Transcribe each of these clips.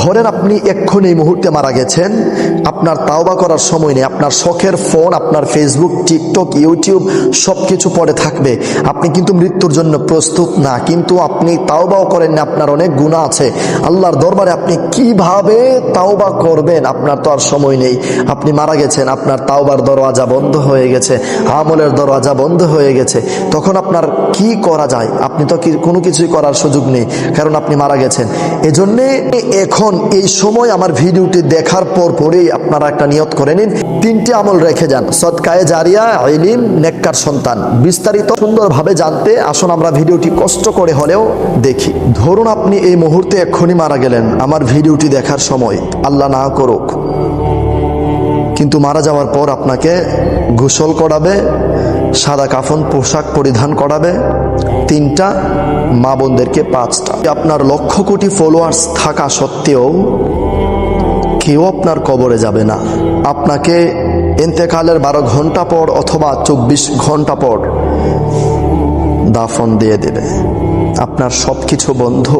ধরেন আপনি এক্ষুনি এই মুহূর্তে মারা গেছেন, আপনার তাওবা করার সময় নেই, আপনার শখের ফোন, আপনার ফেসবুক টিকটক ইউটিউব সব কিছু পড়ে থাকবে। আপনি কিন্তু মৃত্যুর জন্য প্রস্তুত না, কিন্তু আপনি তাওবাও করেন না, আপনার অনেক গুণা আছে। আল্লাহর দরবারে আপনি কীভাবে তাওবা করবেন, আপনার তো আর সময় নেই। আপনি মারা গেছেন, আপনার তাওবার দরওয়াজা বন্ধ হয়ে গেছে, আমলের দরওয়াজা বন্ধ হয়ে গেছে। তখন আপনার কি করা যায়? আপনি তো কোনো কিছুই করার সুযোগ নেই, কারণ আপনি মারা গেছেন। এজন্যে এখন এই সময় আমার ভিডিওটি দেখার পর পরেই আপনারা একটা নিয়ত করে নিন। তিনটি আমল রেখে যান। সৎকায়ে জারিয়া, ইলিম, নেককার সন্তান। বিস্তারিত সুন্দরভাবে জানতে আসুন আমরা ভিডিওটি কষ্ট করে হলেও দেখি। ধরুন আপনি এই মুহূর্তে এক্ষুনি মারা গেলেন। আমার ভিডিওটি দেখার সময়। আল্লাহ না করুক। কিন্তু মারা যাওয়ার পর আপনাকে গোসল করাবে, সাদা কাফন, পোশাক পরিধান করাবে, তিনটা মা বোনদেরকে পাঁচটা আপনার লক্ষ কোটি ফলোয়ার্স থাকা সত্ত্বেও কেউ আপনার কবরে যাবে না। আপনাকে এতেকালের বারো ঘণ্টা পর অথবা চব্বিশ ঘণ্টা পর দাফন দিয়ে দেবে। আপনার সব কিছু বন্ধ।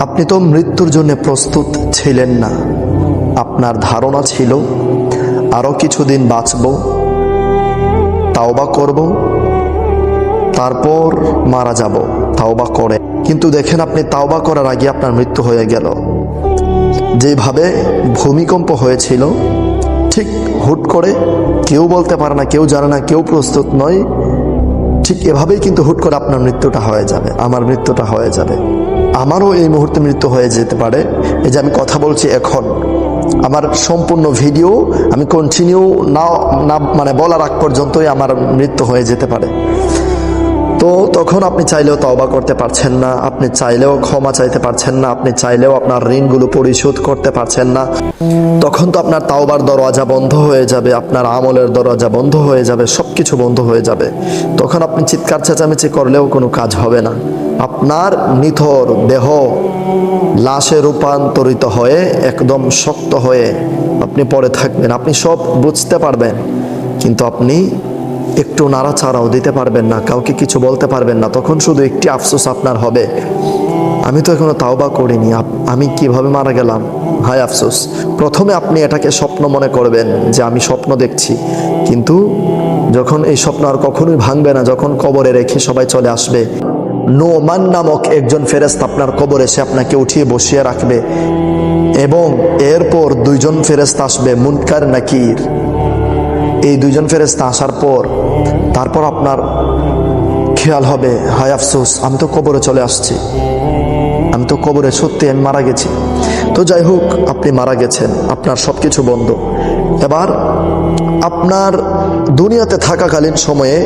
আপনি তো মৃত্যুর জন্য প্রস্তুত ছিলেন না। আপনার ধারণা ছিল আরও কিছুদিন বাঁচব, তাওবা করব তারপর মারা যাব। তাওবা করে। কিন্তু দেখেন আপনি তাওবা করার আগে আপনার মৃত্যু হয়ে গেল। যেভাবে ভূমিকম্প হয়েছিল, ঠিক হুট করে কেউ বলতে পারে না, কেউ জানে না, কেউ প্রস্তুত নয়, ঠিক এভাবেই কিন্তু হুট করে আপনার মৃত্যুটা হয়ে যাবে, আমার মৃত্যুটা হয়ে যাবে। আমারও এই মুহূর্তে মৃত্যু হয়ে যেতে পারে। এই যে আমি কথা বলছি এখন, আমার সম্পূর্ণ ভিডিও আমি কন্টিনিউ না না মানে বলার আগ পর্যন্তই আমার মৃত্যু হয়ে যেতে পারে। তো তখন আপনি চাইলেও তওবা করতে পারছেন না, আপনি চাইলেও ক্ষমা চাইতে পারছেন না, আপনি চাইলেও আপনার ঋণগুলো পরিশোধ করতে পারছেন না। তখন তো আপনার তাওবার দরওয়াজা বন্ধ হয়ে যাবে, আপনার আমলের দরওয়াজা বন্ধ হয়ে যাবে সব কিছু বন্ধ হয়ে যাবে। তখন আপনি চিৎকার চেঁচামেচি করলেও কোনো কাজ হবে না। আপনার নিথর দেহ লাশে রূপান্তরিত হয়ে, একদম শক্ত হয়ে আপনি পড়ে থাকবেন, আপনি সব বুঝতে পারবেন। কিন্তু আপনি একটু নাড়াচাড়াও দিতে পারবেন না, কাউকে কিছু বলতে পারবেন না, তখন শুধু একটি আফসোস আপনার হবে। আমি তো এখনও তাওবা করিনি আমি কীভাবে মারা গেলাম? হায় আফসোস। প্রথমে আপনি এটাকে স্বপ্ন মনে করবেন যে আমি স্বপ্ন দেখছি। কিন্তু যখন এই স্বপ্ন আর কখনোই ভাঙবে না, যখন কবরে রেখে সবাই চলে আসবে, নোমান নামক একজন ফেরেস্ত আপনার কবরে সে আপনাকে উঠিয়ে বসিয়ে রাখবে এবং এরপর দুইজন ফেরেস্ত আসবে, মুনকার, নাকির। এই দুইজন ফেরেস্তা আসার পর, তারপর আপনার খেয়াল হবে, হায় আফসোস, আমি তো কবরে চলে আসছি। আমি তো কবরে সত্যি আমি মারা গেছি। তো যাই হোক, আপনি মারা গেছেন, আপনার সব কিছু বন্ধ। এবার, আপনার দুনিয়াতে থাকাকালীন সময়ে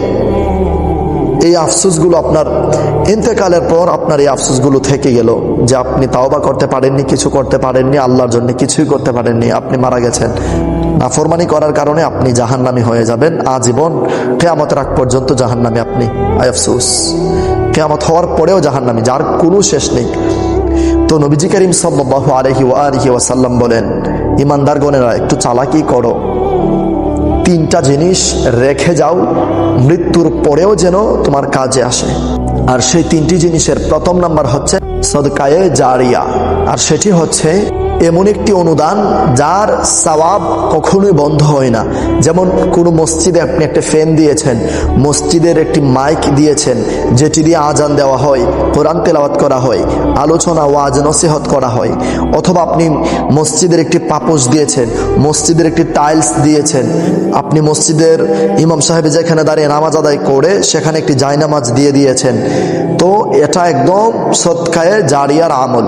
এই আফসোসগুলো আপনার ইন্তেকালের পর আপনার এই আফসোসগুলো থেকে গেল যে আপনি তাওবা করতে পারেননি, কিছু করতে পারেননি, আল্লাহর জন্য কিছুই করতে পারেননি, আপনি মারা গেছেন। নাফরমানি করার কারণে আপনি জাহান্নামি হয়ে যাবেন। আজীবন কেয়ামতের আগ পর্যন্ত জাহান্নামি আপনি আফসোস। কেয়ামত হওয়ার পরেও জাহান্নামি, যার কোনো শেষ নেই। তো নবীজি করিম সাল্লাহ আলহি আলহি ওয়াসাল্লাম বলেন, ইমানদারগণেরা একটু চালাকি করো। তিনটা জিনিস রেখে যাও, মৃত্যুর পরেও যেন তোমার কাজে আসে। আর সেই তিনটি জিনিসের প্রথম নাম্বার হচ্ছে সদকায়ে জারিয়া। আর সেটি হচ্ছে এমন একটি অনুদান যার সওয়াব কখনোই বন্ধ হয় না। যেমন কোনো মসজিদে আপনি একটা ফ্যান দিয়েছেন, মসজিদের একটি মাইক দিয়েছেন, যেটি দিয়ে আজান দেওয়া হয়, কোরআন তেলাওয়াত করা হয়, আলোচনা ওয়াজ নসিহত করা হয়, অথবা আপনি মসজিদের একটি পাপোশ দিয়েছেন, মসজিদের একটি টাইলস দিয়েছেন, আপনি মসজিদের ইমাম সাহেব যেখানে দাঁড়িয়ে নামাজ আদায় করে সেখানে একটি জায়নামাজ দিয়ে দিয়েছেন। তো এটা একদম সৎকায়ে জারিয়ার আমল।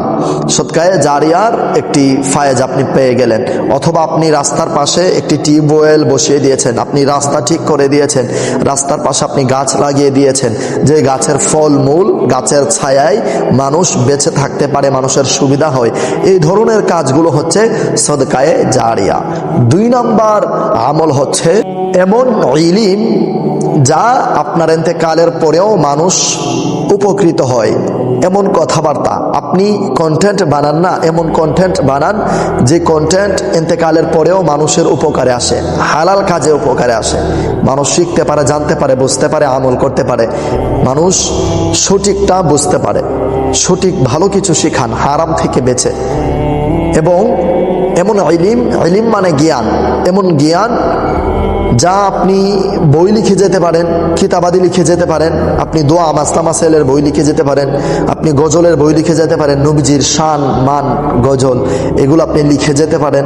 সৎকায়ে জারিয়ার একটি ফায়েজ আপনি পেয়ে গেলেন, অথবা আপনি রাস্তার পাশে একটি টিউবওয়েল বসিয়ে দিয়েছেন, আপনি রাস্তা ঠিক করে দিয়েছেন, রাস্তার পাশে আপনি গাছ লাগিয়ে দিয়েছেন, যে গাছের ফল মূল, গাছের ছায়ায় মানুষ বেঁচে থাকতে পারে, মানুষের সুবিধা হয়। এই ধরনের কাজগুলো হচ্ছে সদকায়ে জারিয়া। দুই নাম্বার আমল হচ্ছে এমন ইলিম যা আপনার এতেকালের পরেও মানুষ উপকৃত হয়। এমন কথাবার্তা। আপনি কন্টেন্ট বানান না, এমন কন্টেন্ট বানান যে কন্টেন্ট এতেকালের পরেও মানুষের উপকারে আসে, হালাল কাজে উপকারে আসে। মানুষ শিখতে পারে, জানতে পারে, বুঝতে পারে, আমল করতে পারে। মানুষ সঠিকটা বুঝতে পারে। সঠিক ভালো কিছু শেখান, হারাম থেকে বেঁচে। এবং এমন ইলিম ইলিম মানে জ্ঞান। এমন জ্ঞান যা আপনি বই লিখে যেতে পারেন, কিতাবাদি লিখে যেতে পারেন, আপনি দোয়া মাসলা মাসাইলের বই লিখে যেতে পারেন, আপনি গজলের বই লিখে যেতে পারেন, নবীজির শান, মান, গজল, এগুলো আপনি লিখে যেতে পারেন।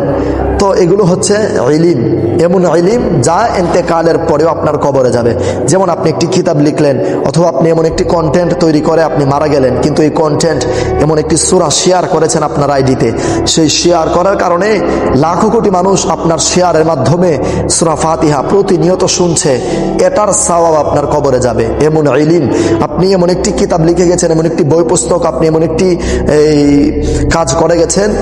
তো এগুলো হচ্ছে ইলিম। এমন ইলিম যা এন্তেকালের পরেও আপনার কবরে যাবে। যেমন আপনি একটি কিতাব লিখলেন, অথবা আপনি এমন একটি কন্টেন্ট তৈরি করে আপনি মারা গেলেন, কিন্তু এই কন্টেন্ট এমন একটি সুরা শেয়ার করেছেন আপনার আইডিতে। সেই শেয়ার করার কারণে লাখো কোটি মানুষ আপনার শেয়ারের মাধ্যমে সুরা ফাতিহা প্রতিনিয়ত শুনছে। এটার সওয়াব আপনার কবরে যাবে। এমন ইলিম, আপনি এমন একটি কিতাব লিখে গেছেন, এমন একটি বই পুস্তক, আপনি এমন একটি, এই, কাজ করে গেছেন,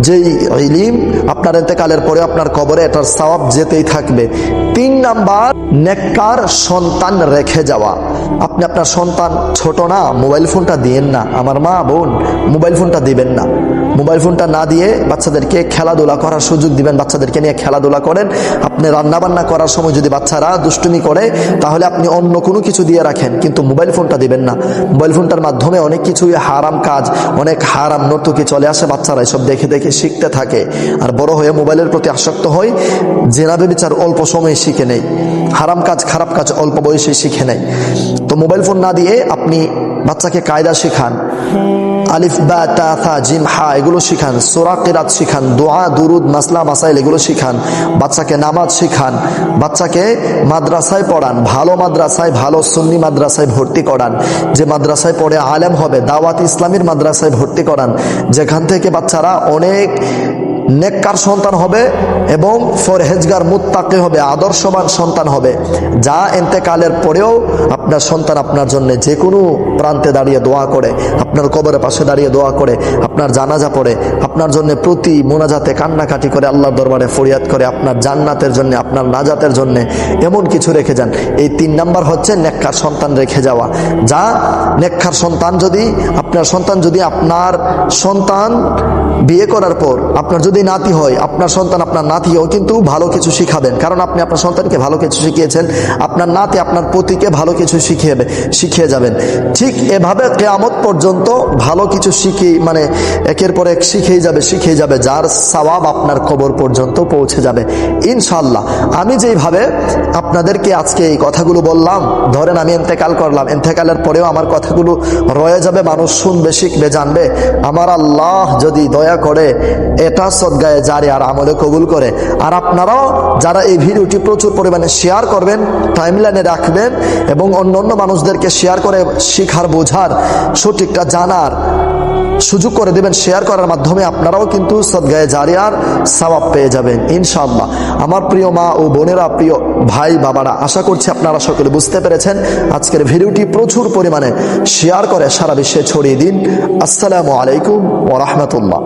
যেই ইলিম আপনার এতেকালের পরে আপনার কবরে এটার সওয়াব যেতেই থাকবে। তিন নাম্বার, নেককার সন্তান রেখে যাওয়া। আপনি আপনার সন্তান ছোট না, মোবাইল ফোনটা দিয়েন না। আমার মা, বোন, মোবাইল ফোনটা দিবেন না। মোবাইল ফোনটা না দিয়ে বাচ্চাদেরকে খেলাধুলা করার সুযোগ দিবেন, বাচ্চাদেরকে নিয়ে খেলাধুলা করেন। আপনি রান্নাবান্না করার সময় যদি বাচ্চারা দুষ্টুমি করে, তাহলে আপনি অন্য কোনো কিছু দিয়ে রাখেন, কিন্তু মোবাইল ফোনটা দিবেন না। মোবাইল ফোনটার মাধ্যমে অনেক কিছুই হারাম কাজ, অনেক হারাম নর্তকি চলে আসে বাচ্চারা, এসব দেখে দেখে শিখতে থাকে। আর বড় হয়ে মোবাইলের প্রতি আসক্ত হয় জেনাবে বিচার অল্প সময়ে শিখে নেই। হারাম কাজ খারাপ কাজ অল্প বয়সে শিখে নেয় তো মোবাইল ফোন না দিয়ে আপনি বাচ্চাকে কায়দা শেখান। আলিফ, বা, তা, থা, জিম, হা, এগুলো শিখান। সোরা, কেরাত শিখান। দোয়া, দুরুদ, মাসলা, মাসাইল এগুলো শিখান। বাচ্চাকে নামাজ শিখান। বাচ্চাকে মাদ্রাসায় পড়ান। ভালো মাদ্রাসায়, ভালো সুন্নি মাদ্রাসায় ভর্তি করান। যে মাদ্রাসায় পড়ে আলেম হবে, দাওয়াত ইসলামীর মাদ্রাসায় ভর্তি করান। যেখান থেকে বাচ্চারা অনেক নেককার সন্তান হবে এবং ফরহেজগার মুত্তাকে হবে, আদর্শবান সন্তান হবে। যা এন্তেকালের পরেও আপনার সন্তান আপনার জন্য যে কোনো প্রান্তে দাঁড়িয়ে দোয়া করে, আপনার কবরের পাশে দাঁড়িয়ে দোয়া করে, আপনার জানাজা পড়ে, আপনার জন্য প্রতি মোনাজাতে কান্নাকাটি করে, আল্লাহর দরবারে ফরিয়াদ করে, আপনার জান্নাতের জন্য, আপনার নাজাতের জন্য এমন কিছু রেখে যান। এই তিন নাম্বার হচ্ছে নেককার সন্তান রেখে যাওয়া। যা নেককার সন্তান যদি, আপনার সন্তান যদি আপনার সন্তান বিয়ে করার পর, আপনার যদি নাতি হয়, আপনার সন্তান আপনার নাতিও কিন্তু ভালো কিছু শিখাবেন। কারণ আপনি আপনার সন্তানকে ভালো কিছু শিখিয়েছেন, আপনার নাতি আপনার পতিকে ভালো কিছু শিখিয়ে শিখিয়ে যাবেন। ঠিক এভাবে কেয়ামত পর্যন্ত ভালো কিছু শিখি মানে একের পর এক শিখেই যাবে শিখেই যাবে, যার সওয়াব আপনার কবর পর্যন্ত পৌঁছে যাবে। ইনশাল্লাহ আমি যেইভাবে আপনাদেরকে আজকে এই কথাগুলো বললাম, ধরেন আমি এন্তেকাল করলাম, এন্তেকালের পরেও আমার কথাগুলো রয়ে যাবে, মানুষ শুনবে, শিখবে, জানবে। আমার আল্লাহ যদি দয়া করে এটা সদ্গায়ে জারি আর আমলে কবুল করে। আর আপনারাও যারা এই ভিডিওটি প্রচুর পরিমাণে শেয়ার করবেন টাইমলাইনে রাখবেন এবং অন্য অন্য মানুষদেরকে শেয়ার করে শিখার, বোঝার, সঠিকটা জানার সুযোগ করে দেবেন শেয়ার করার মাধ্যমে আপনারাও কিন্তু সদ্গায়ে জারিয়ার সবাব পেয়ে যাবেন, ইনশাআল্লাহ। আমার প্রিয় মা ও বোনেরা, প্রিয় ভাই, বাবারা, আশা করছি আপনারা সকলে বুঝতে পেরেছেন আজকের ভিডিওটি প্রচুর পরিমাণে শেয়ার করে সারা বিশ্বে ছড়িয়ে দিন। আসসালামু আলাইকুম ও রহমতুল্লাহ।